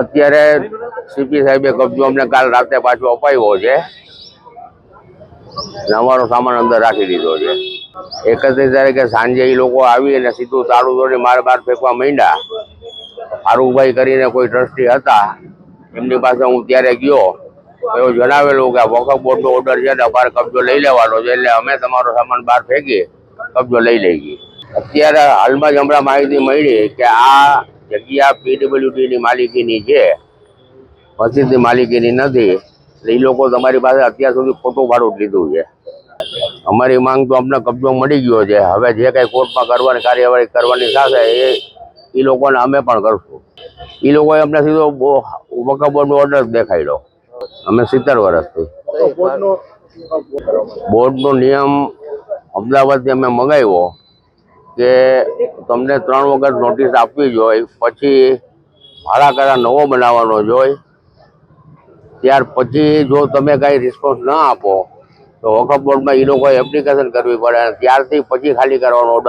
અત્યારે સીપી સાહેબે કબજો અમને કાલ રાતે પાછો અપાવ્યો છે. અમારો સામાન અંદર રાખી દીધો છે. એકત્રીસ તારીખે સાંજે એ લોકો આવી અને સીધું તાળું દોડી માર બાર ફેંકવા માંડ્યા. ફારૂકભાઈ કરીને કોઈ ટ્રસ્ટી હતા. એમની પાસે હું ત્યારે ગયો. એવું જણાવેલું કે આ વખફ બોર્ડનો ઓર્ડર છે ને અમારે કબજો લઈ લેવાનો છે એટલે અમે તમારો સામાન બહાર ફેંકી કબજો લઈ લઈ ગઈ અત્યારે હાલમાં જ હમણાં માહિતી મળી કે આ જગ્યા પીડબ્લ્યુડીની માલિકીની છે. મસ્જિદની માલિકીની નથી. એટલે એ લોકો તમારી પાસે અત્યાર સુધી ખોટું ભાડું લીધું છે. અમારી માંગ તો અમને કબજો મળી ગયો છે. હવે જે કંઈ કોર્ટમાં કરવાની કાર્યવાહી કરવાની થશે એ એ લોકોને અમે પણ કરશું. એ લોકોએ અમને સીધો વકબોર્ડનો ઓર્ડર દેખાડ્યો અમે સિત્તેર વર્ષથી. બોર્ડનો નિયમ અમદાવાદથી અમે મંગાવ્યો. કે તમને ત્રણ વખત નોટિસ આપવી જોઈએ પછી ભાડા કરાર નવો બનાવવાનો જોઈએ ત્યાર પછી જો તમે કાંઈ રિસ્પોન્સ ના આપો, તો વકફ બોર્ડમાં એ લોકોએ એપ્લિકેશન કરવી પડે અને ત્યારથી પછી ખાલી કરવાનો ઓર્ડર